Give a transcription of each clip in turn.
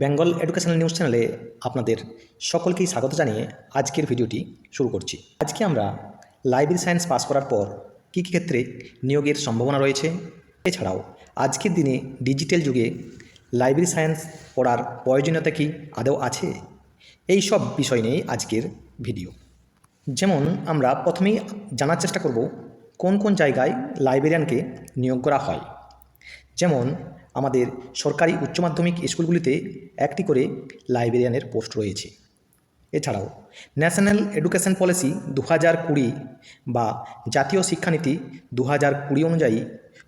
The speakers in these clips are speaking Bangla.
বেঙ্গল এডুকেশনাল নিউজ চ্যানেলে আপনাদের সকলকেই স্বাগত জানিয়ে আজকের ভিডিওটি শুরু করছি। আজকে আমরা লাইব্রেরি সায়েন্স পাস করার পর কী কী ক্ষেত্রে নিয়োগের সম্ভাবনা রয়েছে? এছাড়াও আজকের দিনে ডিজিটাল যুগে লাইব্রেরি সায়েন্স পড়ার প্রয়োজনীয়তা কি আদৌ আছে? এই সব বিষয় নিয়েই আজকের ভিডিও। যেমন আমরা প্রথমেই জানার চেষ্টা করব কোন কোন জায়গায় লাইব্রেরিয়ানকে নিয়োগ করা হয়। যেমন আমাদের সরকারি উচ্চ মাধ্যমিক স্কুলগুলিতে একটি করে লাইব্রেরিয়ানের পোস্ট রয়েছে। এছাড়াও ন্যাশনাল এডুকেশন পলিসি দু হাজার কুড়ি বা জাতীয় শিক্ষানীতি দু হাজার কুড়ি অনুযায়ী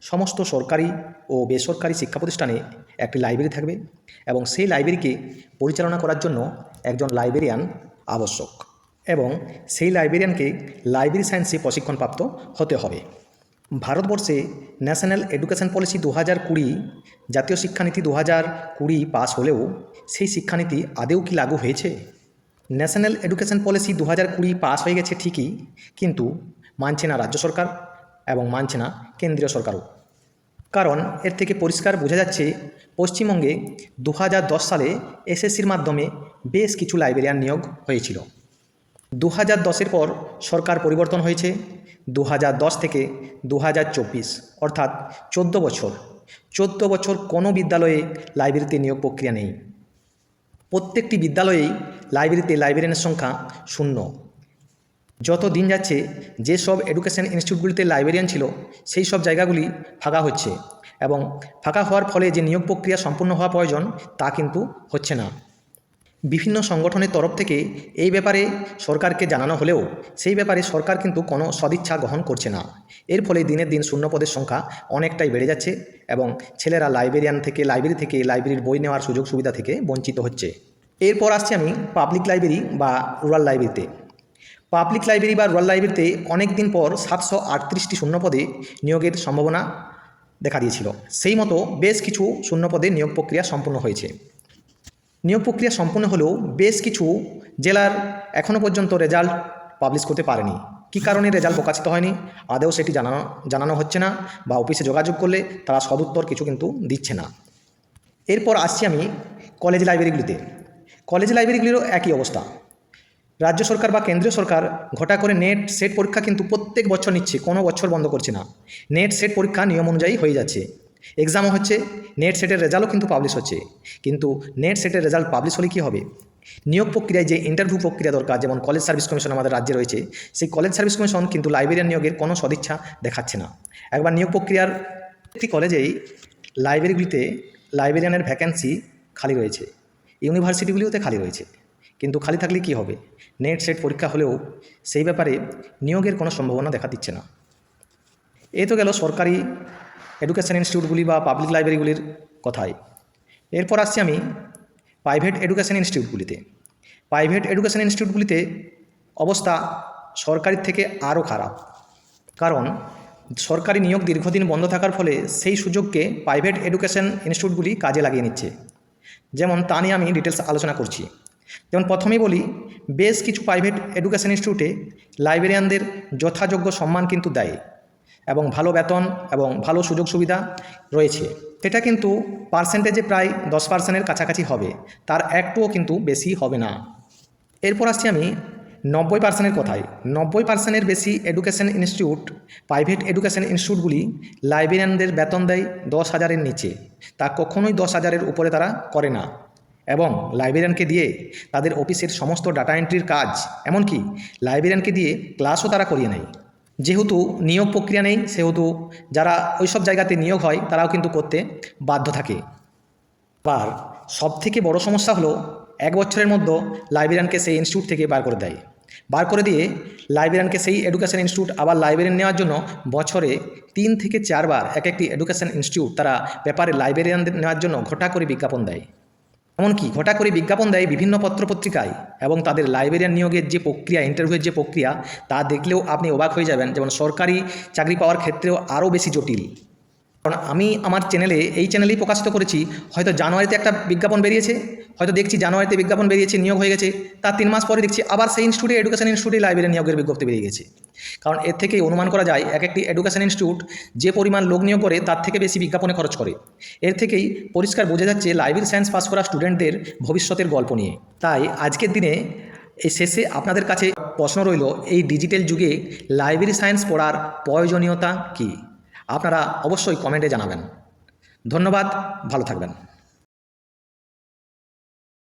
সমস্ত সরকারি ও বেসরকারি শিক্ষা প্রতিষ্ঠানে একটি লাইব্রেরি থাকবে এবং সেই লাইব্রেরিকে পরিচালনা করার জন্য একজন লাইব্রেরিয়ান আবশ্যক এবং সেই লাইব্রেরিয়ানকে লাইব্রেরি সায়েন্সে প্রশিক্ষণপ্রাপ্ত হতে হবে। ভারতবর্ষে ন্যাশনাল এডুকেশন পলিসি দু হাজার কুড়ি, জাতীয় শিক্ষানীতি দু হাজার কুড়ি পাস হলেও সেই শিক্ষানীতি আদেও কি লাগু হয়েছে? ন্যাশনাল এডুকেশন পলিসি দু হাজার কুড়ি পাস হয়ে গেছে ঠিকই, কিন্তু মানছে না রাজ্য সরকার এবং মানছে না কেন্দ্রীয় সরকারও। কারণ এর থেকে পরিষ্কার বোঝা যাচ্ছে, পশ্চিমবঙ্গে দু হাজার দশ সালে এসএসসির মাধ্যমে বেশ কিছু লাইব্রেরিয়ান নিয়োগ হয়েছিল। দু হাজার দশের পর সরকার পরিবর্তন হয়েছে। দু হাজার দশ থেকে দু হাজার চব্বিশ, অর্থাৎ চোদ্দ বছর। চোদ্দ বছর কোনো বিদ্যালয়ে লাইব্রেরিতে নিয়োগ প্রক্রিয়া নেই। প্রত্যেকটি বিদ্যালয়েই লাইব্রেরিতে লাইব্রেরিয়ানের সংখ্যা শূন্য। যত দিন যাচ্ছে যেসব এডুকেশন ইনস্টিটিউটগুলিতে লাইব্রেরিয়ান ছিল, সেই সব জায়গাগুলি ফাঁকা হচ্ছে। এবং ফাঁকা হওয়ার ফলে যে নিয়োগ প্রক্রিয়া সম্পূর্ণ হওয়া প্রয়োজন তা কিন্তু হচ্ছে না। বিভিন্ন সংগঠনের তরফ থেকে এই ব্যাপারে সরকারকে জানানো হলেও সেই ব্যাপারে সরকার কিন্তু কোনো সদিচ্ছা গ্রহণ করছে না। এর ফলে দিনের দিন শূন্যপদের সংখ্যা অনেকটাই বেড়ে যাচ্ছে এবং ছেলেরা লাইব্রেরিয়ান থেকে লাইব্রেরি থেকে লাইব্রেরির বই নেওয়ার সুযোগ সুবিধা থেকে বঞ্চিত হচ্ছে। এরপর আসছি আমি পাবলিক লাইব্রেরি বা রুরাল লাইব্রেরিতে। পাবলিক লাইব্রেরি বা রুরাল লাইব্রেরিতে অনেক দিন পর সাতশো আটত্রিশটি শূন্যপদে নিয়োগের সম্ভাবনা দেখা দিয়েছিল। সেই মতো বেশ কিছু শূন্যপদে নিয়োগ প্রক্রিয়া সম্পূর্ণ হয়েছে। নিয়োগ প্রক্রিয়া সম্পূর্ণ হলেও বেশ কিছু জেলার এখনও পর্যন্ত রেজাল্ট পাবলিশ করতে পারেনি। কী কারণে রেজাল্ট প্রকাশিত হয়নি? আদেও সেটি জানানো জানানো হচ্ছে না বা অফিসে যোগাযোগ করলে তারা সদুত্তর কিছু কিন্তু দিচ্ছে না। এরপর আসছি আমি কলেজ লাইব্রেরিগুলিতে কলেজ লাইব্রেরিগুলিরও একই অবস্থা। রাজ্য সরকার বা কেন্দ্রীয় সরকার ঘটা করে নেট সেট পরীক্ষা কিন্তু প্রত্যেক বছর নিচ্ছে, কোনো বছর বন্ধ করছে না। নেট সেট পরীক্ষা নিয়ম অনুযায়ী হয়ে যাচ্ছে। এক্সামও হচ্ছে নেট সেটের রেজাল্টও কিন্তু পাবলিশ হচ্ছে। কিন্তু নেট সেটের রেজাল্ট পাবলিশ হলে কী হবে? নিয়োগ প্রক্রিয়ায় যে ইন্টারভিউ প্রক্রিয়া দরকার, যেমন কলেজ সার্ভিস কমিশন আমাদের রাজ্যে রয়েছে, সেই কলেজ সার্ভিস কমিশন কিন্তু লাইব্রেরিয়ান নিয়োগের কোনো সদিচ্ছা দেখাচ্ছে না। একবার নিয়োগ প্রক্রিয়ার একটি কলেজেই লাইব্রেরিগুলিতে লাইব্রেরিয়ানের ভ্যাকেন্সি খালি রয়েছে। ইউনিভার্সিটিগুলিওতে খালি রয়েছে। কিন্তু খালি থাকলে কি হবে? নেট সেট পরীক্ষা হলেও সেই ব্যাপারে নিয়োগের কোনো সম্ভাবনা দেখা দিচ্ছে না। এ তো গেল সরকারি এডুকেশন ইনস্টিটিউটগুলি বা পাবলিক লাইব্রেরিগুলির কথায় এরপর আসছি আমি প্রাইভেট এডুকেশন ইনস্টিটিউটগুলিতে। প্রাইভেট এডুকেশন ইনস্টিটিউটগুলিতে অবস্থা সরকারির থেকে আরও খারাপ। কারণ সরকারি নিয়োগ দীর্ঘদিন বন্ধ থাকার ফলে সেই সুযোগকে প্রাইভেট এডুকেশন ইনস্টিটিউটগুলি কাজে লাগিয়ে নিচ্ছে। যেমন তা নিয়ে আমি ডিটেলস আলোচনা করছি। যেমন প্রথমেই বলি, বেশ কিছু প্রাইভেট এডুকেশন ইনস্টিটিউটে লাইব্রেরিয়ানদের যথাযোগ্য সম্মান কিন্তু দেয়। এবং ভালো বেতন এবং ভালো সুযোগ সুবিধা রয়েছে। এটা কিন্তু পার্সেন্টেজে প্রায় দশ পার্সেন্টের কাছাকাছি হবে। তার একটুও কিন্তু বেশি হবে না। এরপর আসছি আমি নব্বই পার্সেন্টের কথায়। নব্বই পার্সেন্টের বেশি এডুকেশন ইনস্টিটিউট প্রাইভেট এডুকেশন ইনস্টিটিউটগুলি লাইব্রেরিয়ানদের বেতন দেয় দশ হাজারের নিচে। তা কখনোই দশ হাজারের উপরে তারা করে না। এবং লাইব্রেরিয়ানকে দিয়ে তাদের অফিসের সমস্ত ডাটা এন্ট্রির কাজ, এমনকি লাইব্রেরিয়ানকে দিয়ে ক্লাসও তারা করিয়ে নেয়। যেহেতু নিয়োগ প্রক্রিয়া নেই, সেহেতু যারা ওই সব জায়গাতে নিয়োগ হয়, তারাও কিন্তু করতে বাধ্য থাকে। আবার সবথেকে বড় সমস্যা হলো, এক বছরের মধ্যে লাইব্রেরিয়ানকে সেই ইনস্টিটিউট থেকে বার করে দেয়। বার করে দিয়ে লাইব্রেরিয়ানকে সেই এডুকেশন ইনস্টিটিউট আবার লাইব্রেরিয়ান নেওয়ার জন্য বছরে তিন থেকে চারবার এক একটি এডুকেশন ইনস্টিটিউট তারা ব্যাপারে লাইব্রেরিয়ানদের নেওয়ার জন্য ঘটা করে বিজ্ঞাপন দেয়। এমনকি ঘটা করে বিজ্ঞাপন দেয় বিভিন্ন পত্রপত্রিকায় এবং তাদের লাইব্রেরিয়ান নিয়োগের যে প্রক্রিয়া ইন্টারভিউয়ের যে প্রক্রিয়া, তা দেখলেও আপনি অবাক হয়ে যাবেন। যেমন সরকারি চাকরি পাওয়ার ক্ষেত্রেও আরও বেশি জটিল। কারণ আমি আমার চ্যানেলে এই চ্যানেলেই প্রকাশিত করেছি, হয়তো জানুয়ারিতে একটা বিজ্ঞাপন বেরিয়েছে, হয়তো দেখছি জানুয়ারিতে বিজ্ঞাপন বেরিয়েছে, নিয়োগ হয়ে গেছে তার তিন মাস পরে দেখছি আবার সেই ইনস্টিটিউটে এডুকেশন ইনস্টিটিউটে লাইব্রেরি নিয়োগের বিজ্ঞপ্তি বেরিয়ে গেছে। কারণ এর থেকেই অনুমান করা যায়, এক একটি এডুকেশন ইনস্টিটিউট যে পরিমাণ লোক নিয়োগ করে, তার থেকে বেশি বিজ্ঞাপনে খরচ করে। এর থেকেই পরিষ্কার বোঝা যাচ্ছে লাইব্রেরি সায়েন্স পাস করা স্টুডেন্টদের ভবিষ্যতের গল্প নিয়ে। তাই আজকের দিনে, এই শেষে আপনাদের কাছে প্রশ্ন রইল, এই ডিজিটাল যুগে লাইব্রেরি সায়েন্স পড়ার প্রয়োজনীয়তা কী? আপনারা অবশ্যই কমেন্টে জানাবেন। ধন্যবাদ ভালো থাকবেন।